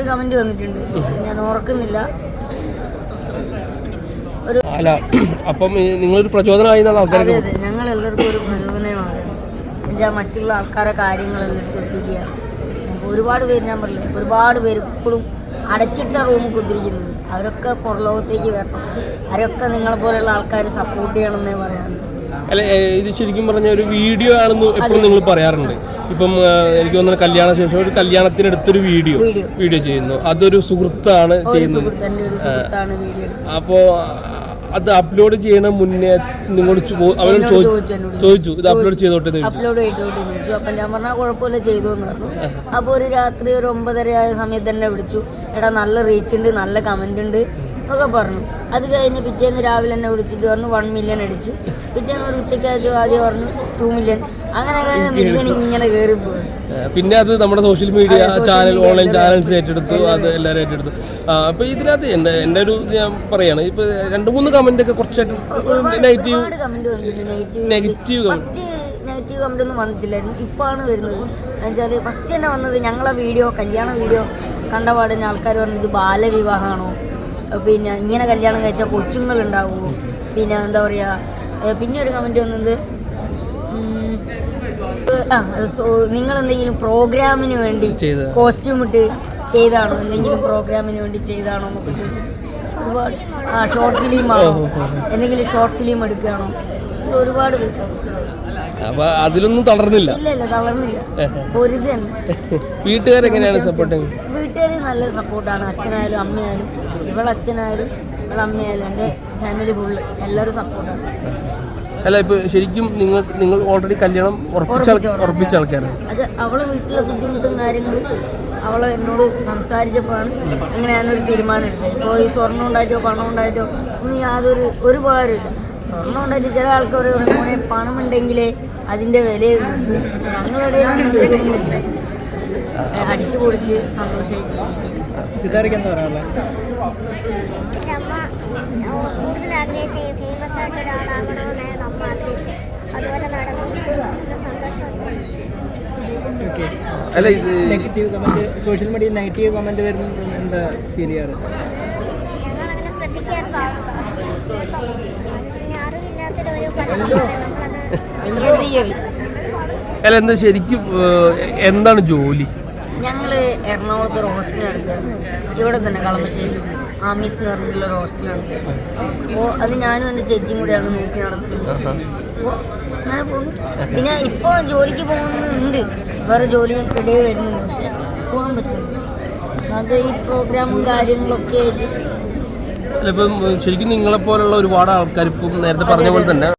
ഒരു കമന്റ് വന്നിട്ടുണ്ട്. ഞാൻ ഓർക്കുന്നില്ല. ഒരു അല്ല അപ്പം നിങ്ങളൊരു പ്രചോദനമായി അതെ അതെ. ഞങ്ങൾ എല്ലാവർക്കും ഒരു പ്രചോദനമാണ്. എന്നുവെച്ചാൽ മറ്റുള്ള ആൾക്കാരെ കാര്യങ്ങളെല്ലാം എത്തിക്കുക. ഒരുപാട് പേര് ഞാൻ പറഞ്ഞില്ലേ ഒരുപാട് പേര് ഇപ്പോഴും അടച്ചിട്ട റൂം കുത്തിരിക്കുന്നുണ്ട് അവരൊക്കെ പുറലോകത്തേക്ക് വരണം. അവരൊക്കെ നിങ്ങളെ പോലെയുള്ള ആൾക്കാർ സപ്പോർട്ട് ചെയ്യണമെന്നേ പറയാനുള്ളൂ. അല്ല ഇത് ശരിക്കും പറഞ്ഞ ഒരു വീഡിയോ ആണെന്ന് എപ്പോഴും നിങ്ങൾ പറയാറുണ്ട്. ഇപ്പം എനിക്ക് തോന്നുന്നു കല്യാണ ശേഷം ഒരു കല്യാണത്തിനടുത്തൊരു വീഡിയോ വീഡിയോ. ചെയ്യുന്നു. അതൊരു സുഹൃത്താണ് ചെയ്യുന്നത്. അപ്പോ അത് അപ്ലോഡ് ചെയ്യണ മുന്നേ നിങ്ങളോട് അവരോട് ചോദിച്ചു ഇത് അപ്ലോഡ് ചെയ്തോട്ടെ അപ്ലോഡ് ചെയ്തോട്ടെ ചോദിച്ചു. അപ്പം ഞാൻ പറഞ്ഞാൽ കുഴപ്പമില്ല ചെയ്തു എന്ന് പറഞ്ഞു. അപ്പോൾ ഒരു രാത്രി ഒരു ഒമ്പതര ആയ സമയത്ത് തന്നെ വിളിച്ചു. എടാ നല്ല റീച്ച് ഉണ്ട് നല്ല കമന്റ് ഉണ്ട്. ഒക്കെ പറഞ്ഞു. അത് കഴിഞ്ഞ് പിറ്റേന്ന് രാവിലെ എന്നെ വിളിച്ചിട്ട് പറഞ്ഞു വൺ മില്യൺ അടിച്ചു. പിറ്റേന്ന് ഒരു ഉച്ചയ്ക്ക് അയച്ചു ആദ്യം പറഞ്ഞു ടു മില്യൺ അങ്ങനെ മില്യൺ ഇങ്ങനെ കയറി പോയി. പിന്നെ അത് നമ്മുടെ social media channel online channels ഏറ്റെടുത്തു അത് എല്ലാവരും ഏറ്റെടുത്തു. അപ്പൊ ഇതിനകത്ത് എന്റെ എന്റെ ഒരു ഞാൻ പറയാണ് ഇപ്പൊ രണ്ട് മൂന്ന് കമന്റ് ഒക്കെ കുറച്ചായിട്ട് negative comment negative negative comment ഒന്നും വന്നിട്ടില്ലായിരുന്നു. ഇപ്പോഴാണ് വരുന്നത്. എന്നുവെച്ചാൽ ഫസ്റ്റ് തന്നെ വന്നത് ഞങ്ങളെ വീഡിയോ കല്യാണ വീഡിയോ കണ്ട പാടിന് ആൾക്കാർ പറഞ്ഞു ഇത് ബാലവിവാഹമാണോ? പിന്നെ ഇങ്ങനെ കല്യാണം കഴിച്ചാൽ കൊച്ചുങ്ങൾ ഉണ്ടാവുമോ പിന്നെ എന്താ പറയുക പിന്നെ ഒരു കമന്റ് വന്നത് ആ നിങ്ങൾ എന്തെങ്കിലും പ്രോഗ്രാമിന് വേണ്ടി കോസ്റ്റ്യൂം ഇട്ട് ചെയ്താണോ? എന്തെങ്കിലും പ്രോഗ്രാമിന് വേണ്ടി ചെയ്താണോ എന്നൊക്കെ ചോദിച്ചിട്ട് ഒരുപാട് ആ ഷോർട്ട് ഫിലിം ആണോ? എന്തെങ്കിലും ഷോർട്ട് ഫിലിം എടുക്കുകയാണോ? ഒരുപാട് അപ്പൊ അതിലൊന്നും തളർന്നില്ല? വീട്ടുകാരെങ്ങനെയാണ് സപ്പോർട്ടിങ് വീട്ടുകാർ നല്ല സപ്പോർട്ടാണ് അച്ഛനായാലും അമ്മയായാലും. എന്റെ ഫാമിലി ഫുള്ള് എല്ലാവരും സപ്പോർട്ടാണ് അല്ല ഇപ്പൊ ശരിക്കും നിങ്ങൾ നിങ്ങൾ ഓൾറെഡി കല്യാണം ഉറപ്പിച്ച ഉറപ്പിച്ച ആൾക്കാരാണ്. അത് അവളെ വീട്ടിലെ ബുദ്ധിമുട്ടും കാര്യങ്ങളും അവളെ എന്നോട് സംസാരിച്ചപ്പോഴാണ് അങ്ങനെ ഞാനൊരു തീരുമാനം എടുത്തത്. ഇപ്പോൾ ഈ സ്വർണം ഉണ്ടായിട്ടോ പണം ഉണ്ടായിട്ടോ ഒന്നും യാതൊരു ഒരു ഉപകാരമില്ല സ്വർണം ഉണ്ടായിട്ട് ചില ആൾക്കാർ മോനെ പണം ഉണ്ടെങ്കിലേ അതിന്റെ വിലയുള്ളൂ. ഞങ്ങളുടെ അടിച്ചു പൊളിച്ച് സന്തോഷമായിട്ട് സിതാരയ്ക്ക് എന്താ പറയാനുള്ളത്? അമ്മ ആ, കൂടുതൽ ആഗ്രഹിച്ച ഈ ഫേമസ് ആയിട്ട് ഒരാളാകണമെന്നായിരുന്നു അമ്മ ആഗ്രഹിച്ചത്. അതുപോലെ നടന്നു. അല്ല ഇത് negative comment social media negative comment വരുന്നത് എന്താ ഫീൽ ചെയ്യാറ്? അല്ല എന്താ ശരിക്കും എന്താണ് ജോലി? ഞങ്ങൾ എറണാകുളത്ത് ഒരു ഹോസ്റ്റൽ നടത്തുകയാണ് ഇവിടെ തന്നെ കളമശ്ശേരി. ആമീസ് എന്ന് പറഞ്ഞിട്ടുള്ള ഒരു ഹോസ്റ്റൽ നടത്തുകയാണ് അപ്പോൾ അത് ഞാനും എന്റെ ചേച്ചിയും കൂടെയാണ് നോക്കി നടത്തുന്നത് അപ്പോൾ അങ്ങനെ പോകുന്നു പിന്നെ ഇപ്പോൾ ജോലിക്ക് പോകുന്നുണ്ട്. വേറെ ജോലി ഇടയിൽ വരുന്നുണ്ട്. പക്ഷെ പോകാൻ പറ്റുന്നു അത് ഈ പ്രോഗ്രാമും കാര്യങ്ങളൊക്കെ ആയിട്ട്. ഇപ്പം ശരിക്കും നിങ്ങളെപ്പോലുള്ള ഒരുപാട് ആൾക്കാർ ഇപ്പം നേരത്തെ പറഞ്ഞ പോലെ തന്നെ